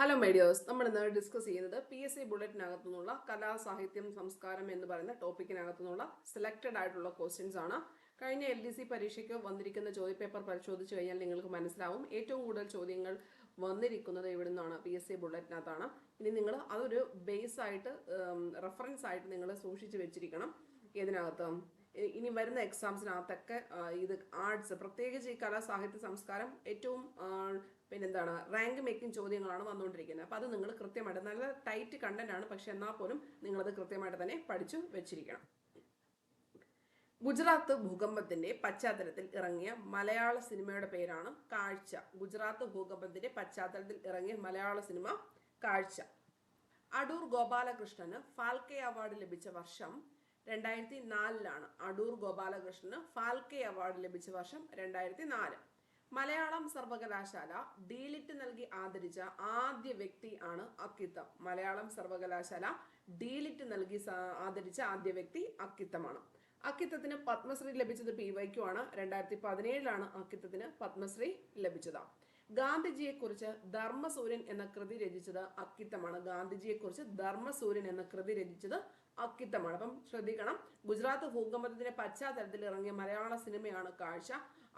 Hello മേഡിയോസ് നമ്മൾ ഇന്ന് discuss ചെയ്യുന്നത് പി എസ് സി ബുള്ളറ്റിനകത്തു നിന്നുള്ള കലാ സാഹിത്യം സംസ്കാരം എന്ന് പറയുന്ന ടോപ്പിക്കിനകത്തു നിന്നുള്ള സെലക്റ്റഡ് ആയിട്ടുള്ള ക്വസ്റ്റ്യൻസ് ആണ്. കഴിഞ്ഞ എൽ ഡി സി പരീക്ഷയ്ക്ക് വന്നിരിക്കുന്ന ചോദ്യപേപ്പർ പരിശോധിച്ച് കഴിഞ്ഞാൽ നിങ്ങൾക്ക് മനസ്സിലാവും. ഏറ്റവും കൂടുതൽ ചോദ്യങ്ങൾ വന്നിരിക്കുന്നത് ഇവിടെ നിന്നാണ്? പി എസ് സി ബുള്ളറ്റിനകത്താണ് ഇനി നിങ്ങൾ അതൊരു ബേസ് ആയിട്ട് റെഫറൻസ് ആയിട്ട് നിങ്ങൾ സൂക്ഷിച്ച് വെച്ചിരിക്കണം. ഏതിനകത്ത്? ഇ- ഇനി വരുന്ന എക്സാംസിനകത്തൊക്കെ ഇത് ആർട്സ് പ്രത്യേകിച്ച് ഈ കലാ സാഹിത്യ സംസ്കാരം ഏറ്റവും പിന്നെന്താണ് റാങ്ക് മേക്കിംഗ് ചോദ്യങ്ങളാണ് വന്നുകൊണ്ടിരിക്കുന്നത്. അപ്പോൾ അത് നിങ്ങൾ കൃത്യമായിട്ട് നല്ല ടൈറ്റ് കണ്ടന്റ് ആണ് പക്ഷെ എന്നാൽ പോലും നിങ്ങളത് കൃത്യമായിട്ട് തന്നെ പഠിച്ചു വെച്ചിരിക്കണം. ഗുജറാത്ത് ഭൂകമ്പത്തിന്റെ പശ്ചാത്തലത്തിൽ ഇറങ്ങിയ മലയാള സിനിമയുടെ പേരാണ് കാഴ്ച. ഗുജറാത്ത് ഭൂകമ്പത്തിന്റെ പശ്ചാത്തലത്തിൽ ഇറങ്ങിയ മലയാള സിനിമ കാഴ്ച. അടൂർ ഗോപാലകൃഷ്ണന് ഫാൽക്കെ അവാർഡ് ലഭിച്ച വർഷം രണ്ടായിരത്തി നാലിലാണ് അടൂർ ഗോപാലകൃഷ്ണന് ഫാൽക്കെ അവാർഡ് ലഭിച്ച വർഷം രണ്ടായിരത്തി നാല് മലയാളം സർവകലാശാല ഡീലിറ്റ് നൽകി ആദരിച്ച ആദ്യ വ്യക്തി ആണ് അക്കിത്തം. മലയാളം സർവകലാശാല ഡീലിറ്റ് നൽകി ആദരിച്ച ആദ്യ വ്യക്തി അക്കിത്തമാണ്. അക്കിത്തത്തിന് പത്മശ്രീ ലഭിച്ചത് പി വൈക്കു ആണ്. രണ്ടായിരത്തി പതിനേഴിലാണ് അക്കിത്തത്തിന് പത്മശ്രീ ലഭിച്ചത്. ഗാന്ധിജിയെക്കുറിച്ച് ധർമ്മസൂര്യൻ എന്ന കൃതി രചിച്ചത് അക്കിത്തമാണ്. ഗാന്ധിജിയെക്കുറിച്ച് ധർമ്മസൂര്യൻ എന്ന കൃതി രചിച്ചത് അക്കിത്തമാണ്. അപ്പം ശ്രദ്ധിക്കണം. ഗുജറാത്ത് ഭൂകമ്പത്തിന്റെ പശ്ചാത്തലത്തിൽ ഇറങ്ങിയ മലയാള സിനിമയാണ് കാഴ്ച.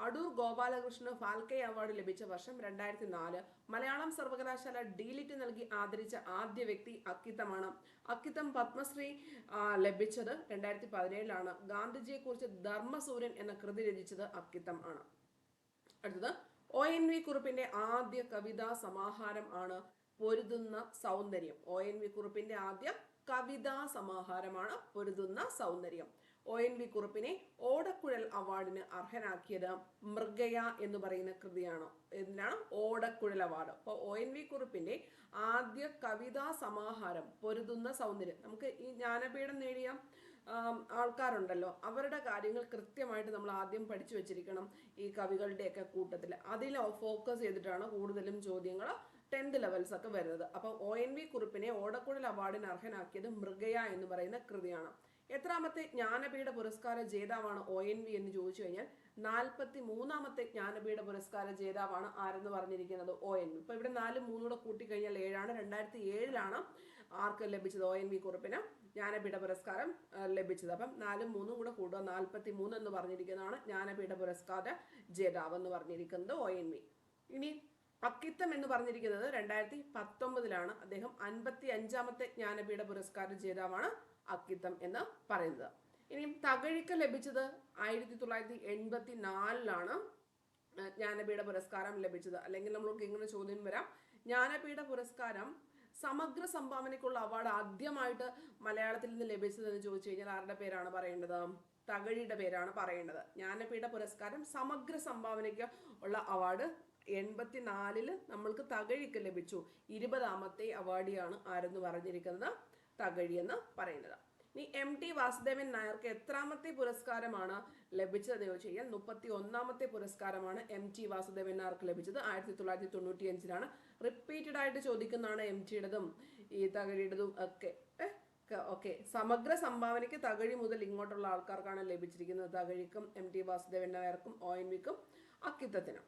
അടൂർ ഗോപാലകൃഷ്ണന് ഫാൽക്കെ അവാർഡ് ലഭിച്ച വർഷം രണ്ടായിരത്തി നാല് മലയാളം സർവകലാശാല ഡീലിറ്റ് നൽകി ആദരിച്ച ആദ്യ വ്യക്തി അക്കിത്തമാണ്. അക്കിത്തം പത്മശ്രീ ലഭിച്ചത് രണ്ടായിരത്തി പതിനേഴിലാണ് ഗാന്ധിജിയെക്കുറിച്ച് ധർമ്മസൂര്യൻ എന്ന കൃതി രചിച്ചത് അക്കിത്തം ആണ് അടുത്തത് ഒ. എൻ. വി. കുറുപ്പിന്റെ ആദ്യ കവിതാ സമാഹാരം ആണ് പൊരുതുന്ന സൗന്ദര്യം. ഒ. എൻ. വി. കുറുപ്പിന്റെ ആദ്യ കവിതാ സമാഹാരമാണ് പൊരുതുന്ന സൗന്ദര്യം. ഒ. എൻ. വി. കുറുപ്പിനെ ഓടക്കുഴൽ അവാർഡിന് അർഹനാക്കിയത് മൃഗയ എന്ന് പറയുന്ന കൃതിയാണ്. എന്തിനാണ് ഓടക്കുഴൽ അവാർഡ്. അപ്പോൾ ഒ. എൻ. വി. കുറുപ്പിന്റെ ആദ്യ കവിതാ സമാഹാരം പൊരുതുന്ന സൗന്ദര്യം. നമുക്ക് ഈ ജ്ഞാനപീഠം നേടിയ. ആൾക്കാരുണ്ടല്ലോ. അവരുടെ കാര്യങ്ങൾ കൃത്യമായിട്ട് നമ്മൾ ആദ്യം പഠിച്ചു വെച്ചിരിക്കണം ഈ കവികളുടെയൊക്കെ കൂട്ടത്തിൽ അതിൽ ഫോക്കസ് ചെയ്തിട്ടാണ് കൂടുതലും ചോദ്യങ്ങൾ ടെൻത്ത് ലെവൽസ് ഒക്കെ വരുന്നത്. അപ്പം ഒ എൻ വി കുറിപ്പിനെ ഓടക്കുഴൽ അവാർഡിന് അർഹനാക്കിയത് മൃഗയ എന്ന് പറയുന്ന കൃതിയാണ്. എത്രാമത്തെ ജ്ഞാനപീഠ പുരസ്കാര ജേതാവാണ് ഒ എൻ വി എന്ന് ചോദിച്ചു കഴിഞ്ഞാൽ നാൽപ്പത്തി മൂന്നാമത്തെ ജ്ഞാനപീഠ പുരസ്കാര ജേതാവാണ് ആരെന്ന് പറഞ്ഞിരിക്കുന്നത് ഒ എൻ വി. ഇപ്പൊ ഇവിടെ നാലും മൂന്നൂടെ കൂട്ടിക്കഴിഞ്ഞാൽ ഏഴാണ്. രണ്ടായിരത്തി ഏഴിലാണ് ആർക്ക് ലഭിച്ചത് ഒ എൻ വി കുറിപ്പിന് ജ്ഞാനപീഠ പുരസ്കാരം ലഭിച്ചത്. അപ്പം നാലും മൂന്നും കൂടെ കൂടുക നാൽപ്പത്തി മൂന്ന് എന്ന് പറഞ്ഞിരിക്കുന്നതാണ് ജ്ഞാനപീഠ പുരസ്കാര ജേതാവ് എന്ന് പറഞ്ഞിരിക്കുന്നത് ഒ എൻ വി. ഇനി അക്കിത്തം എന്ന് പറഞ്ഞിരിക്കുന്നത് രണ്ടായിരത്തി പത്തൊമ്പതിലാണ്. അദ്ദേഹം അൻപത്തി അഞ്ചാമത്തെ ജ്ഞാനപീഠ പുരസ്കാര ജേതാവാണ് അക്കിത്തം എന്ന് പറയുന്നത്. ഇനി തകഴിക്ക് ലഭിച്ചത് ആയിരത്തി തൊള്ളായിരത്തി എൺപത്തി നാലിലാണ് ജ്ഞാനപീഠ പുരസ്കാരം ലഭിച്ചത്. അല്ലെങ്കിൽ നമ്മൾക്ക് ഇങ്ങനെ ചോദ്യം വരാം. ജ്ഞാനപീഠ പുരസ്കാരം സമഗ്ര സംഭാവനയ്ക്കുള്ള അവാർഡ് ആദ്യമായിട്ട് മലയാളത്തിൽ നിന്ന് ലഭിച്ചതെന്ന് ചോദിച്ചു കഴിഞ്ഞാൽ ആരുടെ പേരാണ് പറയേണ്ടത്? തകഴിയുടെ പേരാണ് പറയേണ്ടത്. ജ്ഞാനപീഠ പുരസ്കാരം സമഗ്ര സംഭാവനയ്ക്ക് ഉള്ള അവാർഡ് എൺപത്തിനാലിൽ നമ്മൾക്ക് തകഴിക്ക് ലഭിച്ചു. ഇരുപതാമത്തെ അവാർഡിയാണ് ആരെന്ന് പറഞ്ഞിരിക്കുന്നത്. തകഴി എന്ന് പറയുന്നത്. ഇനി എം ടി വാസുദേവൻ നായർക്ക് എത്രാമത്തെ പുരസ്കാരമാണ് ലഭിച്ചതെന്ന് ചോദിച്ചു കഴിഞ്ഞാൽ മുപ്പത്തി ഒന്നാമത്തെ പുരസ്കാരമാണ് എം ടി വാസുദേവൻ നായർക്ക് ലഭിച്ചത്. ആയിരത്തി തൊള്ളായിരത്തി തൊണ്ണൂറ്റി അഞ്ചിലാണ് റിപ്പീറ്റഡ് ആയിട്ട് ചോദിക്കുന്നതാണ് എം ടിയുടേതും ഈ തകഴിയുടേതും ഒക്കെ. ഓക്കെ. സമഗ്ര സംഭാവനയ്ക്ക് തകഴി മുതൽ ഇങ്ങോട്ടുള്ള ആൾക്കാർക്കാണ് ലഭിച്ചിരിക്കുന്നത് തകഴിക്കും എം ടി വാസുദേവൻ നായർക്കും ഒ എൻ വിക്കും അക്കിത്തത്തിനും.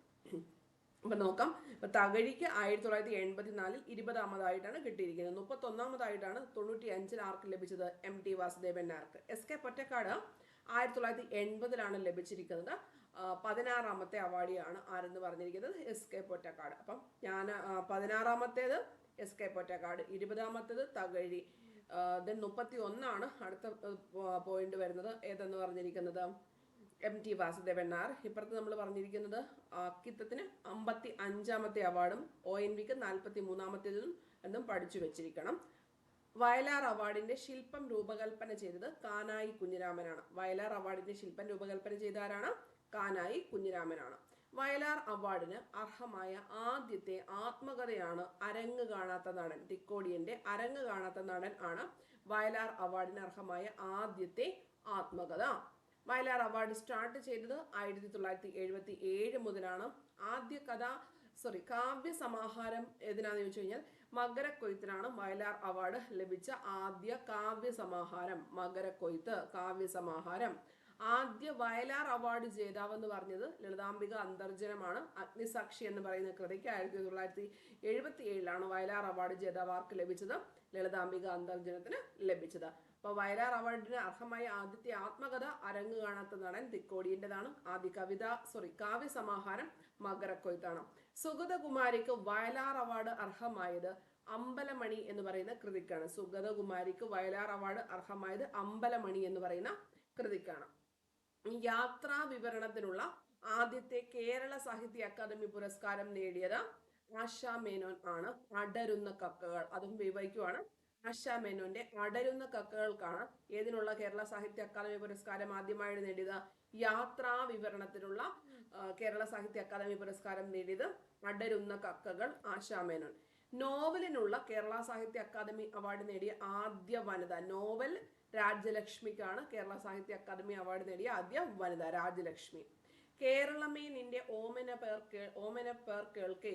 അപ്പൊ നോക്കാം. ഇപ്പം തകഴിക്ക് ആയിരത്തി തൊള്ളായിരത്തി എൺപത്തി നാലിൽ ഇരുപതാമതായിട്ടാണ് കിട്ടിയിരിക്കുന്നത്. മുപ്പത്തൊന്നാമതായിട്ടാണ് തൊണ്ണൂറ്റി അഞ്ചിൽ ആർക്ക് ലഭിച്ചത്? എം ടി വാസുദേവൻ നായർക്ക് എസ് കെ പൊറ്റക്കാട് ആയിരത്തി തൊള്ളായിരത്തി എൺപതിലാണ് ലഭിച്ചിരിക്കുന്നത്. പതിനാറാമത്തെ അവാർഡിയാണ് ആരെന്ന് പറഞ്ഞിരിക്കുന്നത്? S K Pottekkatt. അപ്പം ഞാൻ പതിനാറാമത്തേത് എസ് കെ പൊറ്റക്കാട് ഇരുപതാമത്തേത് തകഴി. ദെൻ മുപ്പത്തി ഒന്നാണ് അടുത്ത പോയിന്റ് വരുന്നത്. ഏതെന്ന് പറഞ്ഞിരിക്കുന്നത്? M T Vasudevan Nair. ഇപ്പുറത്ത് നമ്മൾ പറഞ്ഞിരിക്കുന്നത് അക്കിത്തത്തിന് അമ്പത്തി അഞ്ചാമത്തെ അവാർഡും ഒ എൻ വിക്ക് നാൽപ്പത്തി മൂന്നാമത്തേതും എന്നും പഠിച്ചു വെച്ചിരിക്കണം. വയലാർ അവാർഡിന്റെ ശില്പം രൂപകൽപ്പന ചെയ്തത് കാനായി കുഞ്ഞിരാമനാണ്. വയലാർ അവാർഡിന്റെ ശില്പം രൂപകൽപ്പന ചെയ്ത ആരാണ്? കാനായി കുഞ്ഞിരാമനാണ്. വയലാർ അവാർഡിന് അർഹമായ ആദ്യത്തെ ആത്മകഥയാണ് അരങ്ങ് കാണാത്ത നടൻ തിക്കോടിയന്റെ അരങ്ങ് കാണാത്ത നടൻ ആണ് വയലാർ അവാർഡിന് അർഹമായ ആദ്യത്തെ ആത്മകഥ. വയലാർ അവാർഡ് സ്റ്റാർട്ട് ചെയ്തത് ആയിരത്തി തൊള്ളായിരത്തി എഴുപത്തി ഏഴ് മുതലാണ്. ആദ്യ കഥ സോറി കാവ്യ സമാഹാരം ഏതിനാന്ന് ചോദിച്ചു കഴിഞ്ഞാൽ മകരക്കൊയ്ത്തിനാണ് വയലാർ അവാർഡ് ലഭിച്ച ആദ്യ കാവ്യ സമാഹാരം. മകരക്കൊയ്ത്ത് കാവ്യ സമാഹാരം. ആദ്യ വയലാർ അവാർഡ് ജേതാവ് എന്ന് പറഞ്ഞത് ലളിതാംബിക അന്തർജനമാണ്. അഗ്നിസാക്ഷി എന്ന് പറയുന്ന കൃതിക്ക് ആയിരത്തി തൊള്ളായിരത്തി എഴുപത്തി ഏഴിലാണ് വയലാർ അവാർഡ് ജേതാവ് ആർക്ക് ലഭിച്ചത്? ലളിതാംബിക അന്തർജനത്തിന് ലഭിച്ചത്. അപ്പോൾ വയലാർ അവാർഡിന് അർഹമായ ആദ്യത്തെ ആത്മകഥ അരങ്ങ് കാണാത്ത നടൻ തിക്കോടിയന്റെതാണ്. ആദ്യ കവിത സോറി കാവ്യ സമാഹാരം മകരക്കൊയ്ത്താണ്. സുഗതകുമാരിക്ക് വയലാർ അവാർഡ് അർഹമായത് അമ്പലമണി എന്ന് പറയുന്ന കൃതിക്കാണ്. സുഗതകുമാരിക്ക് വയലാർ അവാർഡ് അർഹമായത് അമ്പലമണി എന്ന് പറയുന്ന കൃതിക്കാണ്. യാത്രാ വിവരണത്തിനുള്ള ആദ്യത്തെ കേരള സാഹിത്യ അക്കാദമി പുരസ്കാരം നേടിയത് ആശാ മേനോൻ ആണ്. അടരുന്ന കക്കകൾ. അതും വിവരിക്കുവാണ് ആശാ മേനോന്റെ അടരുന്ന കക്കകൾക്കാണ് ഏതിനുള്ള കേരള സാഹിത്യ അക്കാദമി പുരസ്കാരം ആദ്യമായിട്ട് നേടിയത്. യാത്രാ വിവരണത്തിനുള്ള കേരള സാഹിത്യ അക്കാദമി പുരസ്കാരം നേടിയത് അടരുന്ന കക്കകൾ ആശാ മേനോൻ. നോവലിനുള്ള കേരള സാഹിത്യ അക്കാദമി അവാർഡ് നേടിയ ആദ്യ വനിത നോവൽ രാജലക്ഷ്മിക്കാണ് കേരള സാഹിത്യ അക്കാദമി അവാർഡ് നേടിയ ആദ്യ വനിത രാജലക്ഷ്മി കേരളമേ നിന്റെ ഓമന പേർ ഓമന പേർ കേൾക്കേ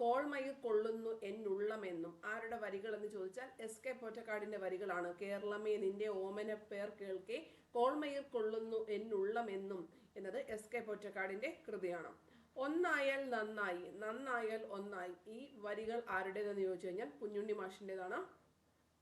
കോൾമയിൽ കൊള്ളുന്നു എന്നുള്ളമെന്നും ആരുടെ വരികൾ എന്ന് ചോദിച്ചാൽ എസ് കെ പൊറ്റക്കാടിന്റെ വരികളാണ്. കേരളമേ നിന്റെ ഓമന പേർ കേൾക്കേ കോൾമയിൽ കൊള്ളുന്നു എന്നുള്ളമെന്നും എന്നത് എസ് കെ പൊറ്റക്കാടിന്റെ കൃതിയാണ്. ഒന്നായാൽ നന്നായി നന്നായാൽ ഒന്നായി. ഈ വരികൾ ആരുടേതെന്ന് ചോദിച്ചു കഴിഞ്ഞാൽ കുഞ്ഞുണ്ണി മാഷിന്റെതാണ്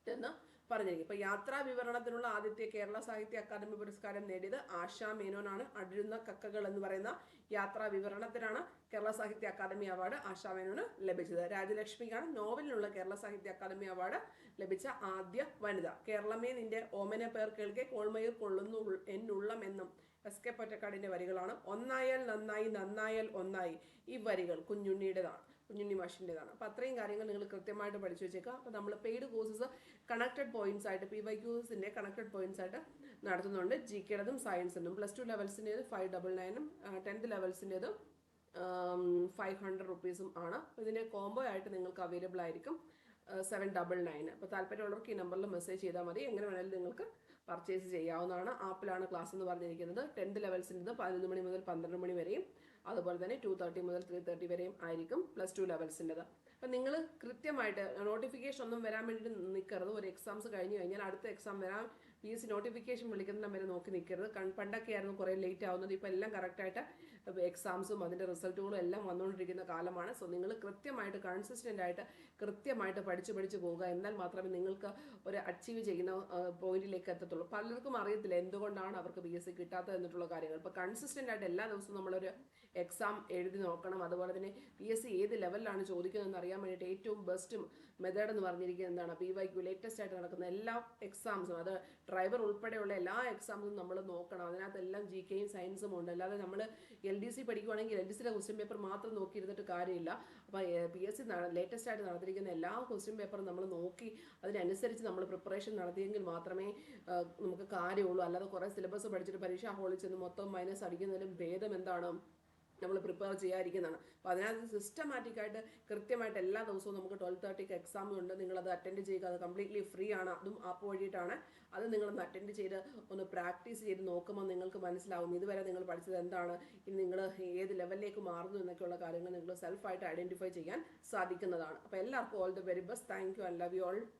എന്ന് പറഞ്ഞിരിക്കും. ഇപ്പൊ യാത്രാ വിവരണത്തിനുള്ള ആദ്യത്തെ കേരള സാഹിത്യ അക്കാദമി പുരസ്കാരം നേടിയത് ആശാ മേനോനാണ്. അടിരുന്ന കക്കകൾ എന്ന് പറയുന്ന യാത്രാ വിവരണത്തിനാണ് കേരള സാഹിത്യ അക്കാദമി അവാർഡ് ആശാ മേനോന് ലഭിച്ചത്. രാജലക്ഷ്മിക്കാണ് നോവലിനുള്ള കേരള സാഹിത്യ അക്കാദമി അവാർഡ് ലഭിച്ച ആദ്യ വനിത. കേരളമേ നിന്റെ ഓമന പേർ കേൾക്കെ കോൾമയിൽ കൊള്ളുന്നു എന്നുള്ളം എന്നും എസ് കെ പൊറ്റക്കാടിന്റെ വരികളാണ്. ഒന്നായാൽ നന്നായി നന്നായാൽ ഒന്നായി ഈ വരികൾ കുഞ്ഞുണ്ണിയുടേതാണ്. കുഞ്ഞുണ്ണി മാഷിന്റെതാണ്. അപ്പോൾ അത്രയും കാര്യങ്ങൾ നിങ്ങൾ കൃത്യമായിട്ട് പഠിച്ചു വെച്ചേക്കാം അപ്പോൾ നമ്മൾ പെയ്ഡ് കോഴ്സസ് കണക്റ്റഡ് പോയിന്റ്സ് ആയിട്ട് പി വൈ ക്യൂസിന്റെ കണക്റ്റഡ് പോയിന്റ്സ് ആയിട്ട് നടത്തുന്നുണ്ട്. ജി കെയുടേതും സയൻസിനും പ്ലസ് ടു ലെവൽസിന്റേത് ഫൈവ് ഡബിൾ നയനും ടെൻത്ത് ലെവൽസിന്റേത് ഫൈവ് ഹൺഡ്രഡ് റുപ്പീസും ആണ്. ഇതിന്റെ കോംബോ ആയിട്ട് നിങ്ങൾക്ക് അവൈലബിൾ ആയിരിക്കും സെവൻ ഡബിൾ നയൻ അപ്പോൾ താല്പര്യമുള്ളവർക്ക് ഈ നമ്പറിൽ മെസ്സേജ് ചെയ്താൽ മതി. എങ്ങനെ വേണമെങ്കിലും നിങ്ങൾക്ക് പർച്ചേസ് ചെയ്യാവുന്നതാണ്. ആപ്പിലാണ് ക്ലാസ് എന്ന് പറഞ്ഞിരിക്കുന്നത്. ടെൻത്ത് ലെവൽസിന്റെ പതിനൊന്ന് മണി മുതൽ പന്ത്രണ്ട് മണി വരെയും അതുപോലെ തന്നെ ടു തേർട്ടി മുതൽ ത്രീ തേർട്ടി വരെയും ആയിരിക്കും പ്ലസ് ടു ലെവൽസിന്റെത് അപ്പം നിങ്ങൾ കൃത്യമായിട്ട് നോട്ടിഫിക്കേഷൻ ഒന്നും വരാൻ വേണ്ടിയിട്ട് നിൽക്കരുത് ഒരു എക്സാംസ് കഴിഞ്ഞ് കഴിഞ്ഞാൽ അടുത്ത എക്സാം വരാൻ പി എസ് സി നോട്ടിഫിക്കേഷൻ വിളിക്കുന്ന വരെ നോക്കി നിൽക്കരുത് പണ്ടൊക്കെ ആയിരുന്നു കുറേ ലേറ്റ് ആവുന്നത്. ഇപ്പോൾ എല്ലാം കറക്റ്റായിട്ട് എക്സാംസും അതിന്റെ റിസൾട്ടുകളും എല്ലാം വന്നുകൊണ്ടിരിക്കുന്ന കാലമാണ്. സോ നിങ്ങൾ കൃത്യമായിട്ട് കൺസിസ്റ്റന്റ് ആയിട്ട് കൃത്യമായിട്ട് പഠിച്ച് പഠിച്ച് പോവുക. എന്നാൽ മാത്രമേ നിങ്ങൾക്ക് ഒരു അച്ചീവ് ചെയ്യുന്ന പോയിന്റിലേക്ക് എത്തത്തുള്ളൂ. പലർക്കും അറിയത്തില്ല എന്തുകൊണ്ടാണ് അവർക്ക് പി എസ് സി കിട്ടാത്തത് എന്നിട്ടുള്ള കാര്യങ്ങൾ. ഇപ്പോൾ കൺസിസ്റ്റന്റ് ആയിട്ട് എല്ലാ ദിവസവും നമ്മളൊരു എക്സാം എഴുതി നോക്കണം. അതുപോലെ തന്നെ പി എസ് സി ഏത് ലെവലിലാണ് ചോദിക്കുന്നതെന്ന് അറിയാൻ വേണ്ടിയിട്ട് ഏറ്റവും ബെസ്റ്റ് മെത്തേഡ് എന്ന് പറഞ്ഞിരിക്കുന്നത് എന്താണ്? പി വൈ ക്യു ലേറ്റസ്റ്റ് ആയിട്ട് നടക്കുന്ന എല്ലാ എക്സാംസും അത് ഡ്രൈവർ ഉൾപ്പെടെയുള്ള എല്ലാ എക്സാംസും നമ്മൾ നോക്കണം. അതിനകത്തെല്ലാം ജി കെയും സയൻസും ഉണ്ട്. അല്ലാതെ നമ്മൾ എൽ ഡി സി പഠിക്കുവാണെങ്കിൽ എൽ ഡി സിയുടെ ക്വസ്റ്റ്യൻ പേപ്പർ മാത്രം നോക്കിയിരുന്നിട്ട് കാര്യമില്ല. അപ്പോൾ പി എസ് സി ലേറ്റസ്റ്റ് ആയിട്ട് നടത്തിയിരിക്കുന്ന എല്ലാ ക്വസ്റ്റ്യൻ പേപ്പറും നമ്മൾ നോക്കി അതിനനുസരിച്ച് നമ്മൾ പ്രിപ്പറേഷൻ നടത്തിയെങ്കിൽ മാത്രമേ നമുക്ക് കാര്യമുള്ളൂ. അല്ലാതെ കുറേ സിലബസ് പഠിച്ചിട്ട് പരീക്ഷാ ഹാളിൽ ചെന്ന് മൊത്തം മൈനസ് അടിക്കുന്നതിലും ഭേദം എന്താണ്? നമ്മൾ പ്രിപ്പയർ ചെയ്യാതിരിക്കുന്നതാണ്. അപ്പോൾ അതിനകത്ത് സിസ്റ്റമാറ്റിക് ആയിട്ട് കൃത്യമായിട്ട് എല്ലാ ദിവസവും നമുക്ക് ട്വൽവ് തേർട്ടിക്ക് എക്സാം ഉണ്ട്. നിങ്ങളത് അറ്റൻഡ് ചെയ്യുക. അത് കംപ്ലീറ്റ്ലി ഫ്രീ ആണ്. അതും ആപ്പ് വഴിയിട്ടാണ്. അത് നിങ്ങളൊന്ന് അറ്റൻഡ് ചെയ്ത് ഒന്ന് പ്രാക്ടീസ് ചെയ്ത് നോക്കുമ്പോൾ നിങ്ങൾക്ക് മനസ്സിലാവും ഇതുവരെ നിങ്ങൾ പഠിച്ചത് എന്താണ്? ഇനി നിങ്ങൾ ഏത് ലെവലിലേക്ക് മാറുന്നു എന്നൊക്കെയുള്ള കാര്യങ്ങൾ നിങ്ങൾ സെൽഫായിട്ട് ഐഡന്റിഫൈ ചെയ്യാൻ സാധിക്കുന്നതാണ്. അപ്പോൾ എല്ലാവർക്കും all the very best thank you I love you all